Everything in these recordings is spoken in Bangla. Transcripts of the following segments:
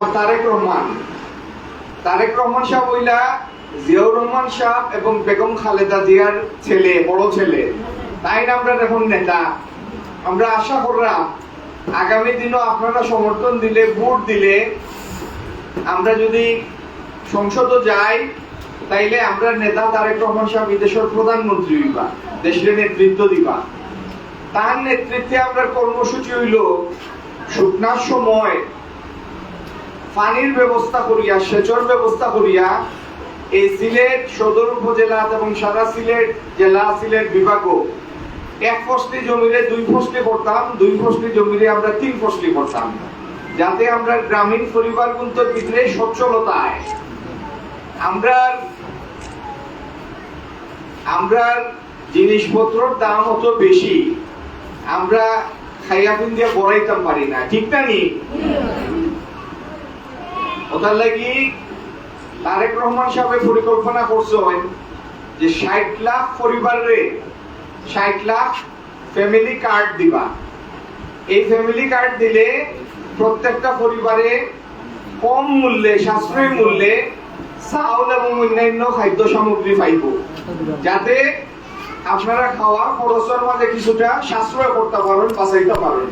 তারেক রহমান। তারেক রহমান সাহেব হইলা জিয়াউর রহমান সাহেব এবং বেগম খালেদা জিয়ার ছেলে, বড় ছেলে। তাই আমরা এখন নেতা? আমরা আশা করলাম আগামী দিনও আপনারা সমর্থন দিলে, ভোট দিলে আমরা যদি সংসদও যাই, তাইলে আমরা নেতা তারেক রহমান সাহেব এই দেশের প্রধানমন্ত্রী হইবা, দেশের নেতৃত্ব দিবা। তার নেতৃত্বে আমরা কর্মসূচি হইল শুকনার সময় পানির ব্যবস্থা করিয়া, সেচর ব্যবস্থা করিয়া এই সিলেট সদর উপজেলা এবং সারা সিলেট জেলা সিলেট বিভাগও এক ফসলি জমিরে দুই ফসলি করতাম দুই ফসলি জমিরে আমরা তিন ফসলি করতাম যাতে আমরা গ্রামীণ পরিবার কিন্তু ভিতরে সচ্ছলতায় আমরা আমরা জিনিসপত্রের দাম অত বেশি। আমরা খাইয়া পিন্দিয়া বড়াইতাম পারি না। ঠিক না নি? ওটার লাগি তারেক রহমান সাহেব পরিকল্পনা করছেন যে ষাট লাখ পরিবারে ষাট লাখ ফ্যামিলি কার্ড দিবা। এই ফ্যামিলি কার্ড দিলে প্রত্যেকটা পরিবারে কম মূল্যে, সাশ্রয়ী মূল্যে চাউল এবং অন্যান্য খাদ্য সামগ্রী পাইব। যাতে আপনারা খাওয়া খরচের মাঝে কিছুটা সাশ্রয় করতে পারেন বাঁচাইতে পারেন।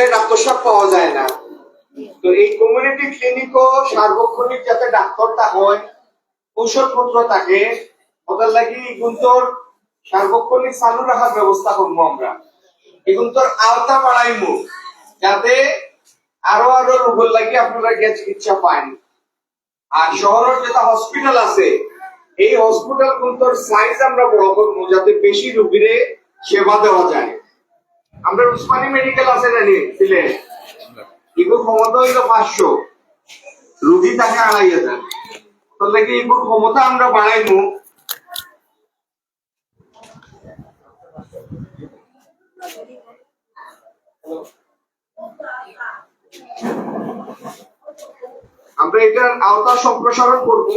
গেলে ডাক্তার পাওয়া যায় না। তো এই কমিউনিটি ক্লিনিকও সার্বক্ষণিক যাতে ডাক্তারটা হয়, ঔষধপত্র থাকে, ওদের লাগি গুন্তর সার্বক্ষণিক চালু রাখার ব্যবস্থা করব আমরা। এগুন্তর আওতা বাড়াইমু, যাতে আরও আরও রোগের লাগি আপনারা গিয়ে চিকিৎসা পান। আর শহরের যেটা হসপিটাল আছে, এই হসপিটাল গুন্তর সাইজ আমরা বড় করব, যাতে বেশি রোগীরে সেবা দেওয়া যায়। আমরা উসমানী মেডিকেল আছে জানি সিলেট এগুলো ক্ষমতা হইল পাঁচশো। রুগী থাকে আড়াই হাজার তাহলে কি এগুলো ক্ষমতা আমরা বাড়াইবো? আমরা এটার আওতা সম্প্রসারণ করব।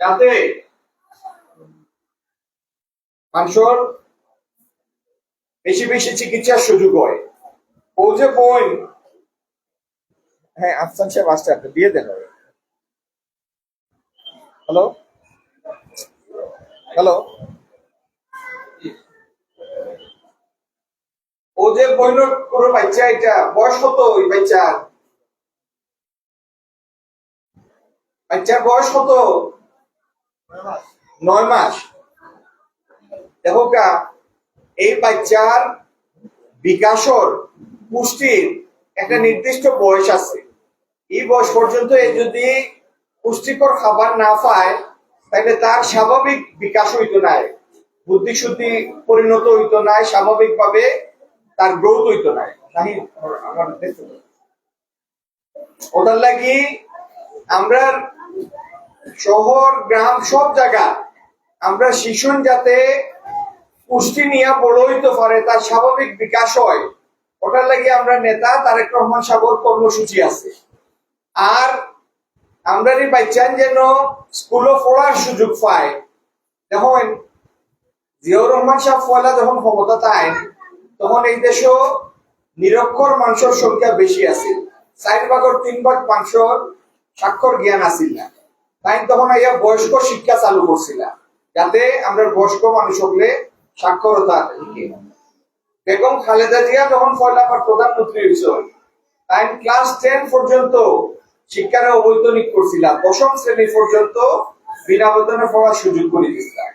যাতে মানুষের বেশি বেশি চিকিৎসার সুযোগ হয়। ও যে বোন। হ্যাঁ আফসান সাহেব আসছে আপনি দিয়ে দেন হ্যালো? হ্যালো? ও যে বইন পুরো বাচ্চা এটা বয়স কত ওই বাচ্চার বাচ্চার বয়স কত? নয় মাস। দেখো কা এই বাচ্চার বিকাশর পুষ্টির একটা নির্দিষ্ট বয়স আছে। এই বয়স পর্যন্ত যদি পুষ্টিকর খাবার না পায়, তাহলে তার স্বাভাবিক বিকাশ হইতো নাই বুদ্ধি শুদ্ধি পরিণত হইতো নাই স্বাভাবিক ভাবে তার গ্রোথ হইতো আমার ওটার লাগি আমরা শহর, গ্রাম, সব জায়গা আমরা শিশুন যাতে পুষ্টি নিয়ে বড় হইতে পারে, তার স্বাভাবিক বিকাশ হয়। ওটার লাগে আমরা নেতা তারেক রহমান সাগর কর্মসূচি আছে। আর আমরা এই বাচ্চান যেন স্কুলও পড়ার সুযোগ পায়। দেখুন, জিয়াউর রহমান সাহেব ফয়লা যখন ক্ষমতা তাই, তখন এই দেশও নিরক্ষর মানুষের সংখ্যা বেশি আছে। চার ভাগর তিন ভাগ মানুষের স্বাক্ষর জ্ঞান আসিল না। তাই তখন আইয়া বয়স্ক শিক্ষা চালু করছিল। যাতে আমরা বয়স্ক মানুষ হলে সাক্ষরতা বেগম খালেদা জিয়া যখন পয়লাবার প্রধানমন্ত্রী হয়েছিল তাই ক্লাস টেন পর্যন্ত শিক্ষারে অবৈতনিক করছিলাম। দশম শ্রেণি পর্যন্ত বিনা বেতনে পড়ার সুযোগ করে দিছিলাম।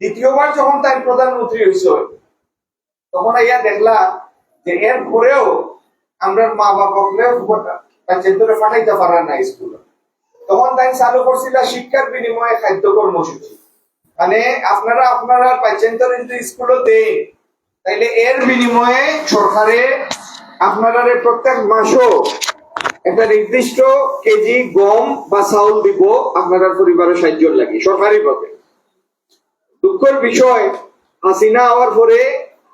দ্বিতীয়বার যখন তাই প্রধানমন্ত্রী হয়েছিল তখন ইয়া দেখলা যে এর পরেও আমরা মা বাবা বাচ্চাদের পাঠাইতে পারার না স্কুলে। তখন তাই চালু করছিল শিক্ষার বিনিময়ে খাদ্য কর্মসূচি। মানে আপনারা আপনারা বাচ্চাদের যদি স্কুলে দেন তাইলে এর বিনিময়ে সরকারে আপনারা প্রত্যেক মাসও একটা নির্দিষ্ট কেজি গম বা চাউল দিব আপনারা পরিবারের সাহায্য লাগে সরকারি ভাবে দুঃখের বিষয়, হাসিনা হওয়ার পরে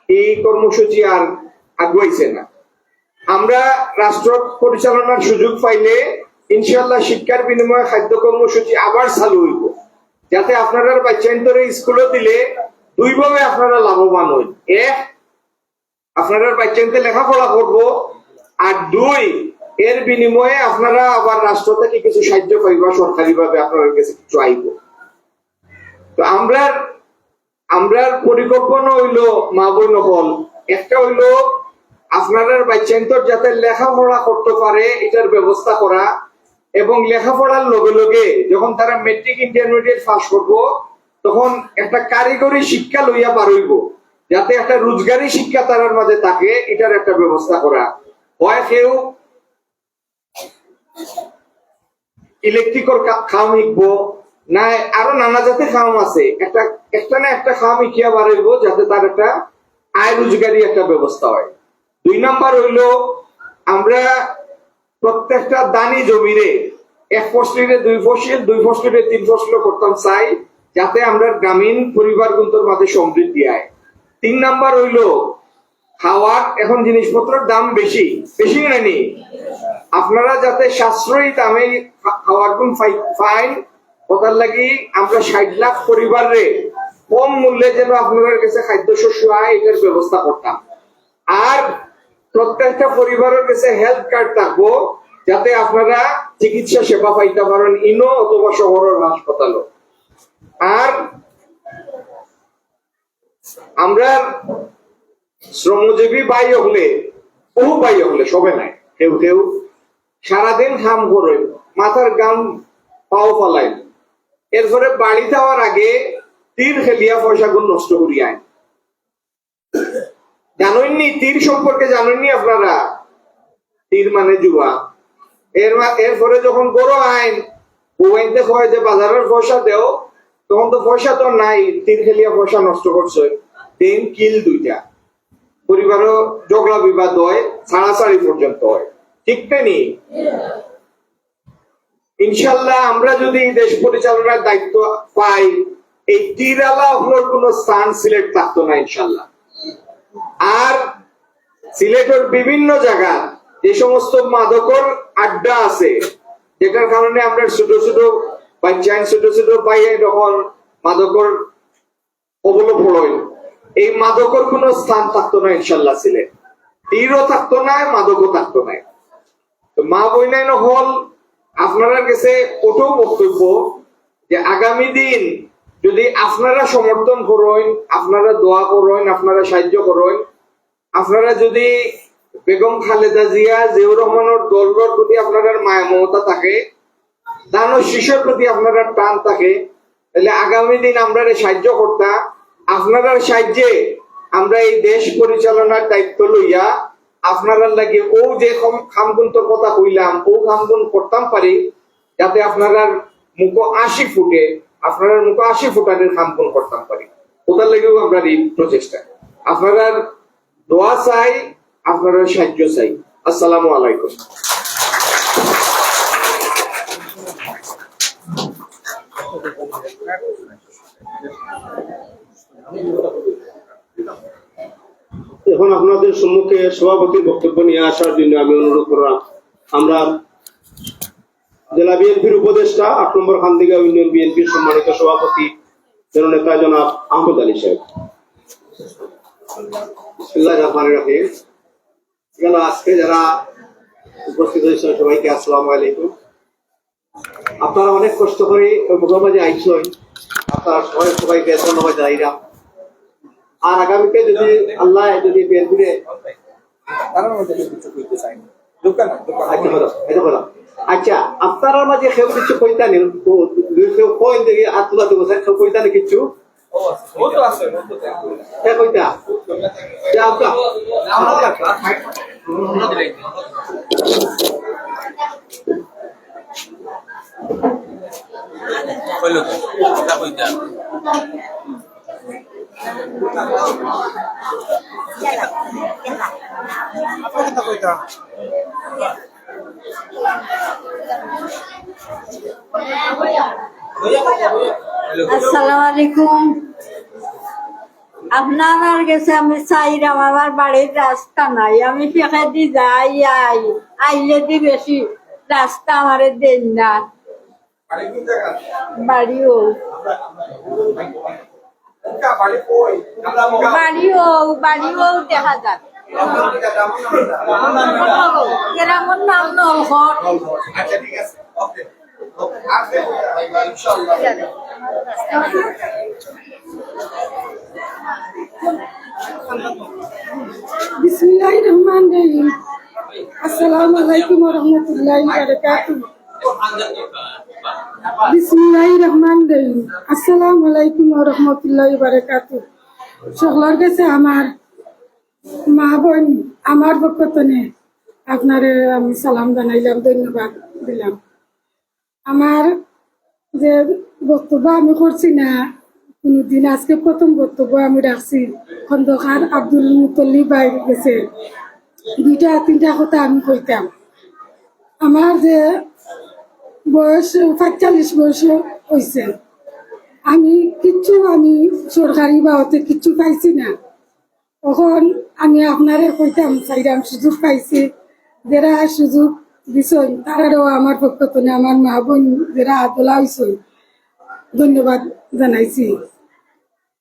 এই কর্মসূচি আর আগুয়াইছে না। আমরা রাষ্ট্র পরিচালনার সুযোগ পাইলে ইনশাল্লাহ শিক্ষার বিনিময়ে খাদ্য কর্মসূচি আবার চালু হইব। যাতে আপনারা বাচ্চান্তরে স্কুলে দিলে দুইভাবে আপনারা লাভবান হই। এক, আপনারা বাচ্চান্তে লেখাপড়া করব। আর দুই, এর বিনিময়ে আপনারা আবার রাষ্ট্র থেকে কিছু সাহায্য পাইবা সরকারি ভাবে আপনাদের কাছে কিছু আইব। তো আমরা আমরার পরিকল্পনা হইল মা বই নকল একটা হইল আপনার বাচ্চান্তর যাতে লেখাপড়া করতে পারে, এটার ব্যবস্থা করা। এবং লেখাপড়ার লগে লগে যখন তারা মেট্রিক ইন্টারমিডিয়েট পাস করব, তখন একটা কারিগরি শিক্ষা লইয়া পারইব যাতে একটা রোজগারি শিক্ষা তারার মাঝে থাকে, এটার একটা ব্যবস্থা করা। হয় কেউ ইলেকট্রিকর খাম শিখব না আরও নানা জাতের খাম আছে। একটা একটা না একটা খাম শিখিয়া বাড়াইবো যাতে তার একটা আয় রোজগারি একটা ব্যবস্থা হয়। দুই নাম্বার হইল, আমরা প্রত্যেকটা দানি জমিরে এক ফসলিরে দুই ফসল, দুই ফসলিরে তিন ফসল করতাম চাই, যাতে আমরা গ্রামীণ পরিবারগুলোর মাঝে সমৃদ্ধি আয়। তিন নাম্বার হইল, খাওয়ার এখন জিনিসপত্রের দাম বেশি। বেশি নেনি আপনারা যাতে সাশ্রয়ী দামে খাওয়ার গুণ ফাইন ওটার লাগি আমরা ষাট লাখ পরিবারে কম মূল্যে যেন আপনাদের কাছে খাদ্যশস্য আয় এটার ব্যবস্থা করতাম। আর প্রত্যেকটা পরিবারের কাছে হেলথ কার্ড থাকব, যাতে আপনারা চিকিৎসা সেবা পাইতে পারেন ইনো অথবা শহরের হাসপাতালও। আর আমরা শ্রমজীবী বাই হলে, বহু বাই হলে, সবে নাই, কেউ কেউ সারাদিন কাম করে, মাথার গাম পাও ফালাই এরপরে বাড়ি যাওয়ার আগে তীর খেলিয়া পয়সা গুণ নষ্ট করিয়া জানেননি? তীর সম্পর্কে জানেননি আপনারা? তীর মানে জুয়া। এর এরপরে যখন বড় আইন বউয়াইতে কয় যে বাজারের পয়সা দেও, তখন তো পয়সা তো নাই, তীর খেলিয়া পয়সা নষ্ট করছে। তিন কিল দুইটা। পরিবারও ঝগড়া বিবাদ হয়, ছাড়াছাড়ি পর্যন্ত হয়। ঠিক তেনি ইনশাল্লাহ আমরা যদি দেশ পরিচালনার দায়িত্ব পাই, এই তীরালা হলোর কোন স্থান সিলেক্ট থাকতো না ইনশাল্লাহ। আর সিলেটের বিভিন্ন জায়গা যে সমস্ত মাদকর আড্ডা আছে, যেটার কারণে আমরা ছোট ছোট বাচ্চা, ছোট ছোট পাই যখন মাদকর অবলোপ হল এই মাদকর কোন স্থান থাকতো না ইনশাল্লাহ সিলেট। তীরও থাকতো না, মাদকও থাকতো না। মা বইনাইন হল আপনার কাছে ওটাও বক্তব্য যে আগামী দিন যদি আপনারা সমর্থন করেন, আপনারা দোয়া করেন, আপনারা সাহায্য করেন, আপনারা যদি বেগম খালেদা জিয়া, জিয়াউর রহমানের দলের প্রতি আপনার মায়া মমতা থাকে, দানো শিশুর প্রতি আপনারা টান থাকে, তাহলে আগামী দিন আমরা সাহায্য করতা, আপনারা সাহায্যে আমরা এই দেশ পরিচালনার দায়িত্ব লইয়া আপনারা লাগে ও যে খামগুন্তর কথা কইলাম, ও খামগুন করতাম পারি, যাতে আপনারা মুখ আশি ফুটে। আপনারা মুখ আশি ফুটানের খামগুন করতাম পারি। ওটার লাগেও আমরা এই প্রচেষ্টা আপনারা দোয়া চাই, আপনারা সাহায্য চাই। আসসালামু আলাইকুম। এখন আপনাদের সম্মুখে সভাপতির বক্তব্য নিয়ে আসার জন্য আমি অনুরোধ করলাম। আমরা জেলা বিএনপির উপদেষ্টা আট নম্বর খান্দিগা ইউনিয়ন বিএনপির সম্মানিত সভাপতি জননেতা জনাব আহমদ আলী সাহেব। আজকে যারা উপস্থিত হয়েছেন সবাইকে আসসালামু আলাইকুম। আপনারা অনেক কষ্ট করে মুখের মাঝে আইসই। আপনারা সবাই সবাইকে ধন্যবাদ জানাইলাম আর আগামীতে যদি আল্লাহ যদি বের করে কিছু কইতে না আচ্ছা আপনার মাঝে কেউ কিছু কইতানি কেউ কইন দেখি আত্মলা দেবো কেউ কইতানি কিছু? ও আছে ও তো আছে। ও তো দেখো কে কইতা কইতা আপনার কথা কইতা আসসালামু আলাইকুম। আপনার কাছে আমি চাইলাম আমার বাড়ির রাস্তা নাই। আমি ফেঁকে যাই, আই, আইলে দি বেশি রাস্তা আমারে দেন না। বাড়িও বাড়িও বাড়িও দেখা যাক। গ্রামের নাম নলহট আচ্ছা ঠিক আছে। ওকে। দেখো ইনশাআল্লাহ। বিসমিল্লাহির রহমানির রহিম আসসালামু আলাইকুম ওয়া রাহমাতুল্লাহি ওয়া বারাকাতুহু বিসমিল্লাহির রহমানির রহিম আসসালামু আলাইকুম ওয়া রাহমাতুল্লাহি ওয়া বারাকাতুহু সকলের কাছে আমার মা বোন আমার পক্ষ থেকে আপনারে আমি সালাম জানাইলাম, ধন্যবাদ দিলাম। আমার যে বক্তব্য আমি করছি না, কোনোদিন আজকে প্রথম বক্তব্য আমি রাখছি, খন্দকার আব্দুল মুতল্লি বাই গেছে। দুইটা, তিনটা কথা আমি কইতাম। আমার যে বয়স পাঁচচল্লিশ বয়স হয়েছে আমি কিচ্ছু, আমি সরকারি বাবতে কিচ্ছু পাইছি না। তখন আমি আপনারে কইতাম, চাইরাম সুযোগ পাইছি। যারা সুযোগ দিছই তারারও আমার পক্ষ থেকে আমার মা বোন যারা আদলা হয়েছে ধন্যবাদ জানাইছি।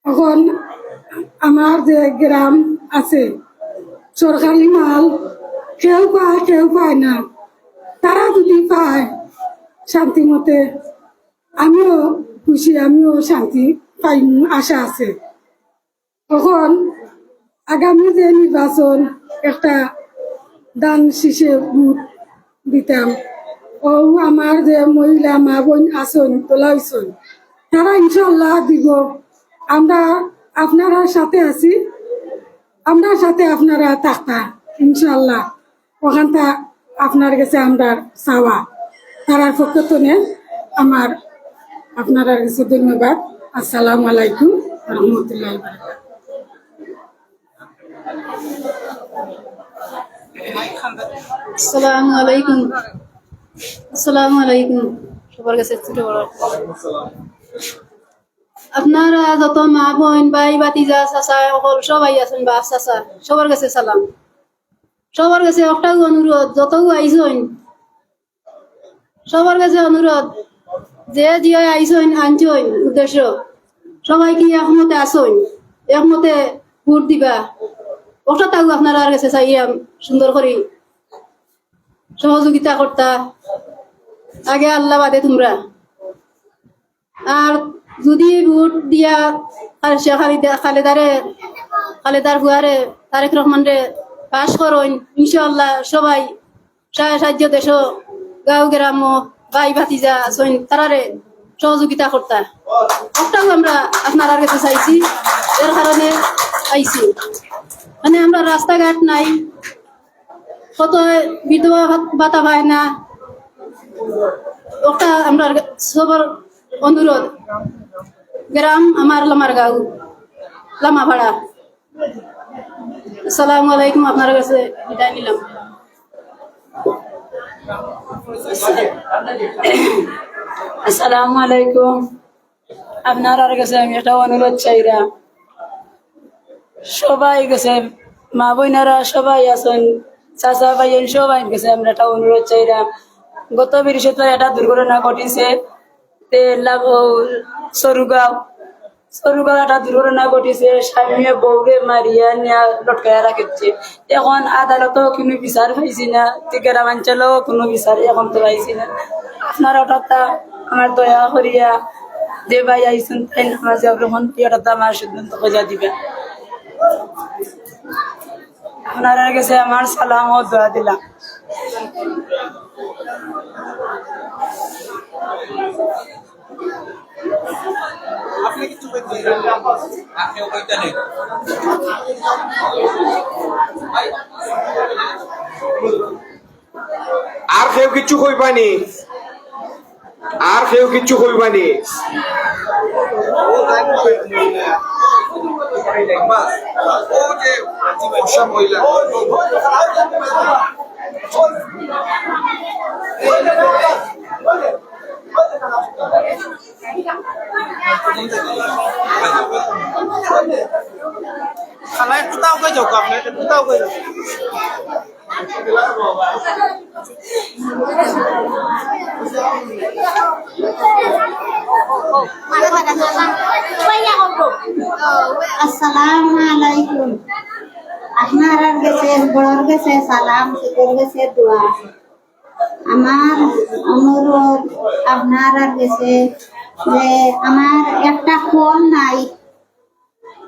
এখন আমার যে গ্রাম আছে, সরকারি মাল কেউ পায় কেউ পায় না। তারা যদি পায়, শান্তি মতে আমিও খুশি, আমিও শান্তি পাই আশা আছে। তখন আগামী যে নির্বাচন, একটা দান শীষে ভোট দিতাম। ও আমার যে মহিলা, মা বোন আসন তোলা হয়েছেন তারা ইনশাল্লাহ দিব। আমরা আপনারা সাথে আছি, আমরা সাথে আপনারা থাকতা ইনশাল্লাহ ওখানটা আপনার কাছে আমরা চাওয়া। তারার পক্ষ থেকে আমার আপনার কাছে ধন্যবাদ। আসসালামু আলাইকুম রহমতুল্লাহ আসসালামু আলাইকুম। আসসালামু আলাইকুম। সবার কাছে ছোট বড়। আপনারা যত মা বোন, ভাই বাতিজা চাচা সকল সবাই আছেন বা চাচা, সবার কাছে সালাম। সবার কাছে একটা অনুরোধ যত আইসন সবার কাছে অনুরোধ, যে দিয়ে আইসন আনছন উদ্দেশ্য, সবাই কি একমতে আসন একমতে ভোট দিবা? ওটা তাও আপনারা কাছে চাইয়াম সুন্দর করে সহযোগিতা করতা। আগে আল্লাহ বাদে তোমরা। আর যদি ভোট দিয়া খালেদারে খালেদার হুয়ারে তারেক রহমানরে পাশ করইন ইনশাআল্লাহ সবাই সাহায্য দেশ, গাঁও গ্রাম, ভাই ভাতিজা আছেন, তারারে সহযোগিতা করতা। ওটাও আমরা আপনার কাছে চাইছি। এর কারণে আইছি। মানে আমরা রাস্তাঘাট নাই। কত বিধবা ভাত- পায় না। ওটা আমরা সবার অনুরোধ। গ্রাম আমার লামার গাঁও, লামা ভাড়া। আসসালামু আলাইকুম, আপনার কাছে বিদায় নিলাম। আসসালামু আলাইকুম। আপনার কাছে আমি একটা অনুরোধ চাইরা সবাই গেছে মা বোনেরা সবাই আছেন। চাচা ভাইয়েন সবাই গেছে আমরা একটা অনুরোধ চাইরা গত বৃহস্পতিবার একটা দুর্ঘটনা ঘটিছে। সরুগাঁও। সরুগাঁও একটা দুর্ঘটনা ঘটিছে। স্বামীয়ে বউরে মারিয়া নিয়া লটকাইয়া রাখছে। এখন আদালতও কোনো বিচার পাইছি না। গ্রাম অঞ্চলেও কোনো বিচার এখন তো পাইছি না। আপনার ওটা আমার দয়া করিয়া যে ভাই আইসুন তাই যে গ্রহণ ওটা আমার সিদ্ধান্ত খোঁজা দিবেন। আপনার কাছে আমার সালাম ও দোয়া দিলাম। কিছু বলতে আপনি ওইটা নেই? আর কেউ কিচ্ছু কইবানি? আর কেউ কইবানি? বাস ও যে বর্ষা মহিলা খালা একটু তাও কে যাও আপনি একটু তাও কে যাও আসসালামু আলাইকুম। আপনার সালাম দোয়া। আমার অনুরোধ আপনার গেছে যে আমার একটা ফল নাই,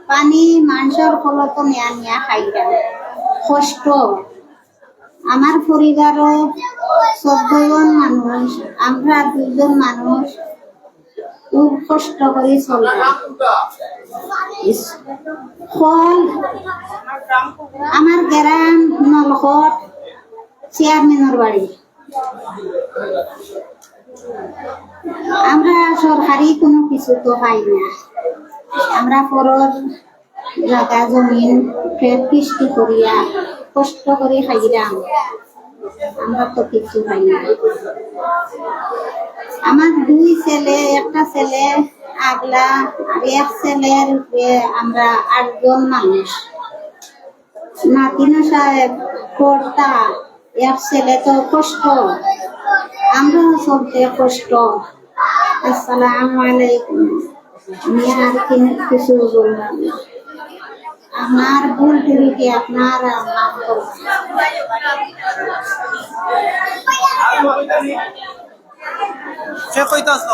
পানি মানুষের ফলত নিয়া নিয়া খাইটা কষ্ট। আমার পরিবারও চোদ্দজন মানুষ, আমরা দুজন মানুষ। খুব কষ্ট করে চলতাম ফল আমার গ্রাম নলকট চেয়ারম্যানের বাড়ি। আমরা সরকারি কোনো কিছু তো পাই না। আমরা পরর জায়গা, জমিন, ফের কৃষ্টি করিয়া কষ্ট করে খাইরাম আমরা তো কিছু পাই না আমার দুই ছেলে, একটা ছেলে, আগলা আর এক ছেলের আমরা আটজন মানুষ। নাতিনা সাহেব, কর্তা, এক ছেলে তো কষ্ট। আমরাও চলতে কষ্ট। আসসালামু আলাইকুম। আমি আর কিছু বললাম। আমার ভুল ত্রুটি আপনারা মাফ সে কইতে আসলো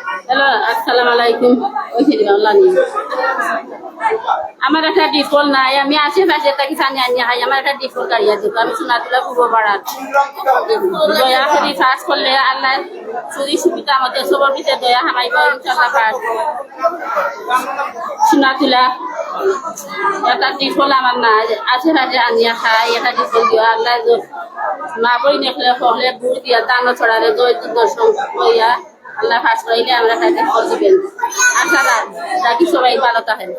হ্যালো, আসসালামু আলাইকুম। আমার একটা ডিফল নাই, আমি আশেপাশে থাকি সানি আনি হাই আমার একটা ডিফল গাড়িয়া দিব আমি সোনাতুলা পূর্ব পাড়ার। দয়া করে কাজ করলে আল্লাহ চুরি সুবিধা আমাদের সবার ভিতরে দয়া হামাইব ইনশাল্লাহ পাঠ সোনাতুলা একটা ডিফল আমার না আশেপাশে আনিয়া খাই একটা ডিফল দিও, আল্লাহ মা বই নেখলে হলে বুড় দিয়া দান ছড়ালে জয় দর্শন হইয়া আল্লাহ ফাঁস করাইলে আমরা তাকে ফল দিবেন আশা রাখি সবাই ভালো থাকেন।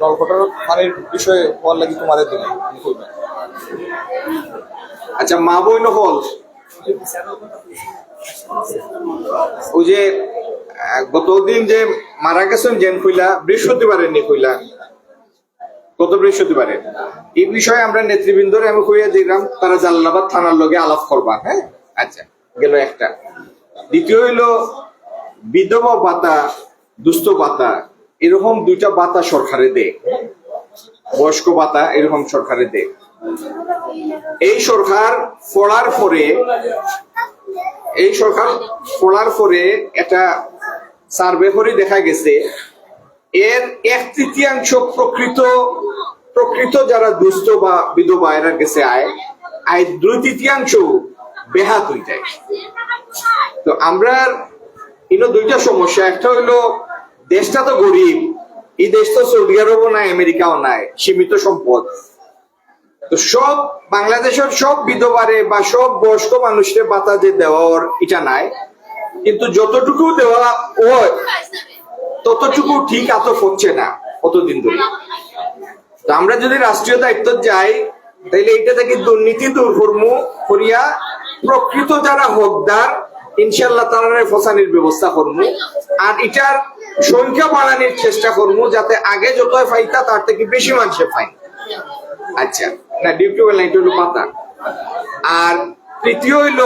নলকটার পানির বিষয়ে হওয়ার লাগি তোমাদের দিলে আচ্ছা মা বই নহল ওই যে গতদিন যে মারা গেছেন জেন কইলা বৃহস্পতিবারে নি কইলা গত বৃহস্পতিবারে এই বিষয়ে আমরা নেতৃবৃন্দরে আমি কইয়া দিলাম, তারা জালালাবাদ থানার লগে আলাপ করবা হ্যাঁ? আচ্ছা গেল একটা। দ্বিতীয় হইল, বিধবা ভাতা, দুস্থ ভাতা, এরকম দুইটা ভাতা সরকারে দেয় বয়স্ক ভাতা, এরকম সরকারে দেয় এই সরকার পড়ার পরে এই সরকার পড়ার পরে একটা সার্ভে করে দেখা গেছে, এর এক তৃতীয়াংশ প্রকৃত প্রকৃত যারা দুস্থ বা বিধবা এরা গেছে আয় আয় দুই তৃতীয়াংশ বেহাত হয়ে যায়। তো আমরা ইনো দুইটা সমস্যা। একটা হলো দেশটা তো গরিব, এই দেশ তো সৌদি আরবও নাই, আমেরিকাও নাই, সীমিত সম্পদ। তো সব বাংলাদেশের সব বিধবারে বা সব বয়স্ক মানুষের বাতা যে দেওয়ার এটা নাই। কিন্তু যতটুকু দেওয়া হয়, ততটুকু ঠিক এত হচ্ছে না অতদিন ধরে। তো আমরা যদি রাষ্ট্রীয় দায়িত্ব যাই, তাইলে এটা থেকে দুর্নীতি দূর করমু, করিয়া প্রকৃত যারা হকদার ইনশাল্লাহ তারা ফসানির ব্যবস্থা করমু। আর এটার সংখ্যা বাড়ানোর চেষ্টা করমু, যাতে আগে যত ফাইতা, তার থেকে বেশি মানুষে পায় আচ্ছা। না, ডিউটি ওয়েল নাইট হলো পাতা। আর তৃতীয় হইল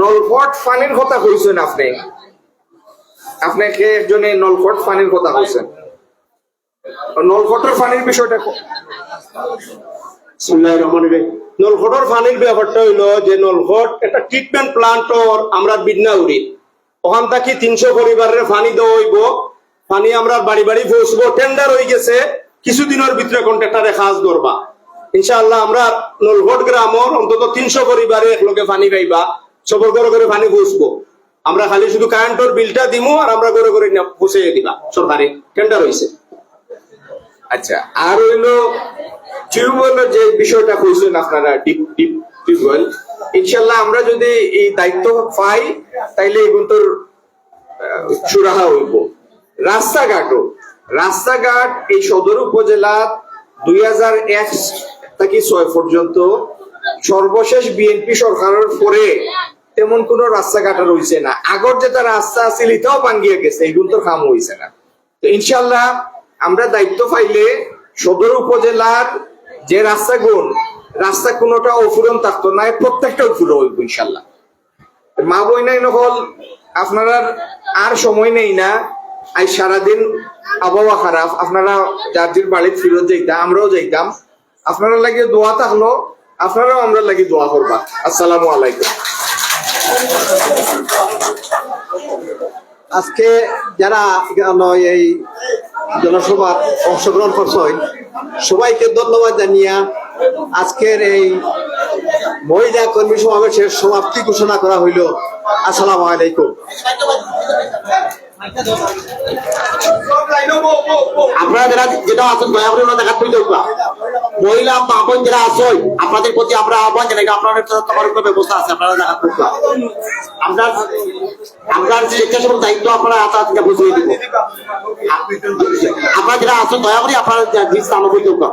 নলফট ফানির কথা কইছেন আপনি। আপনাকে একজনে নলফট ফানির কথা কইছেন। নলফটের ফানির বিষয়টা বিসমিল্লাহির রহমানির রহিম। নলখটর পানির ব্যাপারটা হইল যে নলখট একটা ট্রিটমেন্ট প্লান্টর আমরা বিদ্যা উড়ি। ওখান থেকে তিনশো পরিবারের পানি দেওয়া হইব। পানি আমরা বাড়ি বাড়ি পৌঁছবো। টেন্ডার হয়ে গেছে। কিছুদিনের ভিতরে কন্ট্রাক্টরে কাজ করবা ইনশাআল্লাহ আমরা নলভট গ্রামর অন্তত তিনশো পরিবারে একলগে পানি পাইবা সবর করে করে পানি পৌঁছবো আমরা খালি শুধু কারেন্টর বিলটা দিমু আর আমরা করে করে পৌঁছে দিবা, সরকারি টেন্ডার হয়েছে আচ্ছা আর হইল টিউবওয়েলের যে বিষয়টা কইছেন আপনারা ডিপ ডিপ টিউবওয়েল ইনশাল্লাহ আমরা যদি এই দায়িত্ব পাই, তাইলে এগুন্তর সুরাহা হইব। রাস্তাঘাটও, রাস্তাঘাট এই সদর উপজেলা দুই হাজার এক থেকে ছয় পর্যন্ত। সর্বশেষ বিএনপি সরকারের পরে তেমন কোন রাস্তাঘাট হইছে না। আগর যেটা রাস্তা আছিল, এটাও ভাঙ্গিয়ে গেছে এগুন্তর কাম হইছে না। তো ইনশাল্লাহ আমরা দায়িত্ব পাইলে সদর উপজেলার যে রাস্তাগুন, রাস্তা কোনোটা অফুরন থাকতো না, প্রত্যেকটা অফুরন হইব ইনশাল্লাহ মা বইনাই নহল আপনারা আর সময় নেই না, আজ সারাদিন আবহাওয়া খারাপ, আপনারা যার বাড়িতে ফিরত যাইতাম আমরাও যাইতাম। আপনারা লাগে দোয়া থাকল, আপনারাও আমরা লাগি দোয়া করবা। আসসালামু আলাইকুম। আজকে যারা এই জনসভার অংশগ্রহণ করছেন সবাইকে ধন্যবাদ জানিয়া আজকের এই মহিলা কর্মী সমাবেশের সমাপ্তি ঘোষণা করা হইল। আসসালামু আলাইকুম। আপনারা যারা যেটা আছেন, দয়া করে উঠবা। মহিলা যারা আছেন আপনাদের প্রতি আমরা আহ্বান জানাই আপনাদের তো তোমার উপর ব্যবস্থা আছে, আপনারা দেখা করবা আমরা আমরা স্বেচ্ছাসেবক দায়িত্ব আপনারা হাতে হাতে বুঝিয়ে দিব। আপনারা যারা আছেন, দয়া করে আপনারা আনুভূতি করবা